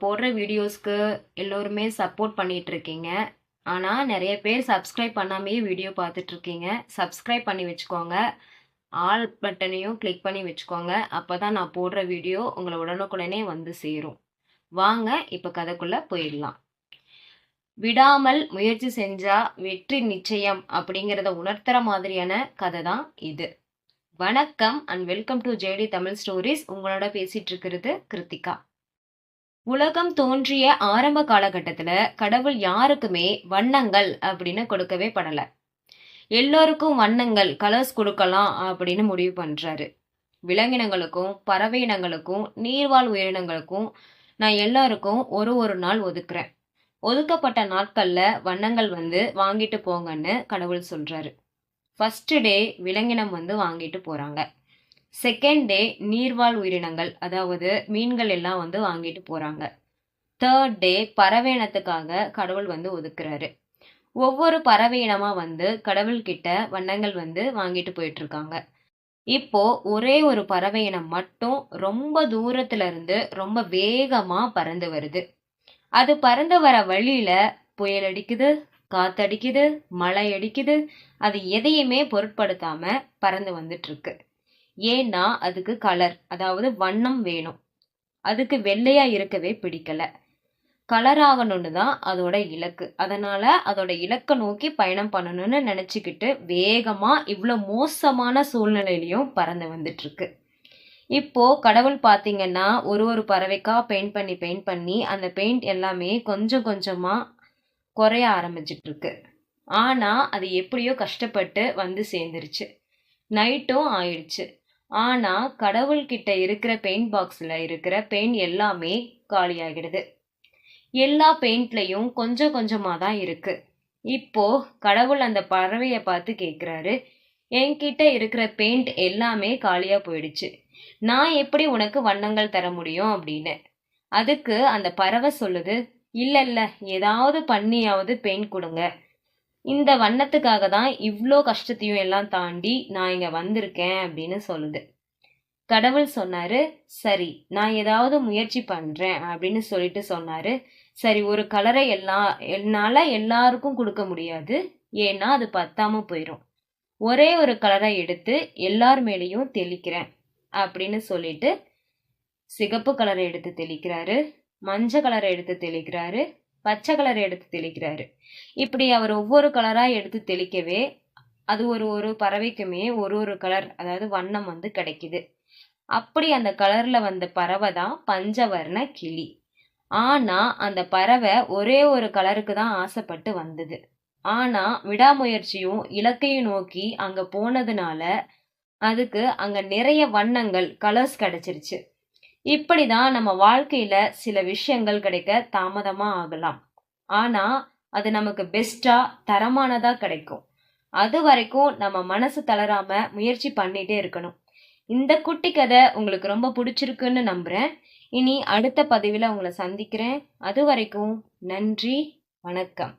போடுற வீடியோஸ்க்கு எல்லோருமே சப்போர்ட் பண்ணிகிட்ருக்கீங்க இருக்கீங்க ஆனால் நிறைய பேர் சப்ஸ்கிரைப் பண்ணாமையே வீடியோ பார்த்துட்ருக்கீங்க சப்ஸ்கிரைப் பண்ணி வச்சுக்கோங்க. ஆல் பட்டனையும் கிளிக் பண்ணி வச்சுக்கோங்க. அப்போ தான் நான் போடுற வீடியோ உங்களை உடனுக்குடனே வந்து சேரும். வாங்க இப்போ கதைக்குள்ளே போயிடலாம். விடாமல் முயற்சி செஞ்சால் வெற்றி நிச்சயம் அப்படிங்கிறத உணர்த்துற மாதிரியான கதை தான் இது. வணக்கம் and welcome to JD Tamil stories உங்களோட பேசிகிட்டு இருக்கிறது கிருத்திகா. உலகம் தோன்றிய ஆரம்ப காலகட்டத்தில் கடவுள் யாருக்குமே வண்ணங்கள் அப்படின்னு கொடுக்கவே படலை. எல்லோருக்கும் வண்ணங்கள் கலர்ஸ் கொடுக்கலாம் அப்படின்னு முடிவு பண்ணுறாரு விலங்கினங்களுக்கும் பறவை இனங்களுக்கும் நீர்வாழ் உயிரினங்களுக்கும் நான் எல்லாருக்கும் ஒரு ஒரு நாள் ஒதுக்குறேன். ஒதுக்கப்பட்ட நாட்களில் வண்ணங்கள் வந்து வாங்கிட்டு போங்கன்னு கடவுள் சொல்கிறாரு ஃபஸ்ட்டு டே விலங்கினம் வந்து வாங்கிட்டு போகிறாங்க செகண்ட் டே நீர்வாழ் உயிரினங்கள் அதாவது மீன்கள் எல்லாம் வந்து வாங்கிட்டு போகிறாங்க தேர்ட் டே பறவை இனத்துக்காக கடவுள் வந்து ஒதுக்குறாரு. ஒவ்வொரு பறவை இனமாக வந்து கடவுள்கிட்ட வண்ணங்கள் வந்து வாங்கிட்டு போயிட்டுருக்காங்க. இப்போ ஒரே ஒரு பறவை இனம் மட்டும் ரொம்ப தூரத்துல இருந்து ரொம்ப வேகமா பறந்து வருது. அது பறந்து வர வழியில புயல் அடிக்குது காத்தடிக்குது மழை அடிக்குது அது எதையுமே பொருட்படுத்தாம பறந்து வந்துட்டு இருக்கு ஏன்னா அதுக்கு கலர் அதாவது வண்ணம் வேணும். அதுக்கு வெள்ளையா இருக்கவே பிடிக்கல. கலர் ஆகணும்னு தான் அதோட இலக்கு. அதனால அதோட இலக்கை நோக்கி பயணம் பண்ணணும்னு நினைச்சுக்கிட்டு வேகமா இவ்வளோ மோசமான சூழ்நிலையிலையும் பறந்து வந்துட்டு இருக்கு இப்போ கடவுள் பார்த்தீங்கன்னா ஒரு ஒரு பறவைக்கா பெயிண்ட் பண்ணி பெயிண்ட் பண்ணி அந்த பெயிண்ட் எல்லாமே கொஞ்சம் கொஞ்சமா குறைய ஆரம்பிச்சிட்டு இருக்கு ஆனா அது எப்படியோ கஷ்டப்பட்டு வந்து சேர்ந்துருச்சு. நைட்டும் ஆயிடுச்சு. ஆனா கடவுள்கிட்ட இருக்கிற பெயிண்ட் பாக்ஸ்ல இருக்கிற பெயிண்ட் எல்லாமே காலியாகிடுது. எல்லா பெயிண்ட்லையும் கொஞ்சம் கொஞ்சமா தான் இருக்கு. இப்போ கடவுள் அந்த பறவையை பார்த்து கேட்குறாரு என்கிட்ட இருக்கிற பெயிண்ட் எல்லாமே காலியா போயிடுச்சு. நான் எப்படி உனக்கு வண்ணங்கள் தர முடியும்? அப்படின்னு. அதுக்கு அந்த பறவை சொல்லுது இல்ல இல்ல ஏதாவது பண்ணியாவது பெயிண்ட் கொடுங்க. இந்த வண்ணத்துக்காக தான் இவ்வளோ கஷ்டத்தையும் எல்லாம் தாண்டி நான் இங்கே வந்திருக்கேன் அப்படின்னு சொல்லுது. கடவுள் சொன்னாரு சரி நான் ஏதாவது முயற்சி பண்றேன் அப்படின்னு சொல்லிட்டு சொன்னாரு. சரி ஒரு கலரை எல்லாம் என்னால எல்லாருக்கும் கொடுக்க முடியாது. ஏன்னா அது பத்தாம போயிடும் ஒரே ஒரு கலரை எடுத்து எல்லார் மேலேயும் தெளிக்கிறேன் அப்படின்னு சொல்லிட்டு சிகப்பு கலரை எடுத்து தெளிக்கிறாரு. மஞ்சள் கலரை எடுத்து தெளிக்கிறாரு. பச்சை கலர் எடுத்து தெளிக்கிறாரு. இப்படி அவர் ஒவ்வொரு கலரா எடுத்து தெளிக்கவே அது ஒரு ஒரு பறவைக்குமே ஒரு ஒரு கலர் அதாவது வண்ணம் வந்து கிடைக்குது. அப்படி அந்த கலர்ல வந்த பறவை தான் பஞ்சவர்ண கிளி. ஆனா அந்த பறவை ஒரே ஒரு கலருக்கு தான் ஆசைப்பட்டு வந்தது. ஆனா விடாமுயற்சியும் இலக்கையும் நோக்கி அங்க போனதுனால அதுக்கு அங்க நிறைய வண்ணங்கள் கலர்ஸ் கிடைச்சிருச்சு. இப்படி தான் நம்ம வாழ்க்கையில சில விஷயங்கள் கிடைக்க தாமதமா ஆகலாம். ஆனா அது நமக்கு பெஸ்டா தரமானதா கிடைக்கும். அது வரைக்கும் நம்ம மனசு தளராம முயற்சி பண்ணிட்டே இருக்கணும். இந்த குட்டி கதை உங்களுக்கு ரொம்ப பிடிச்சிருக்குன்னு நம்புறேன். இனி அடுத்த பதிவில் உங்களை சந்திக்கிறேன். அது வரைக்கும் நன்றி வணக்கம்.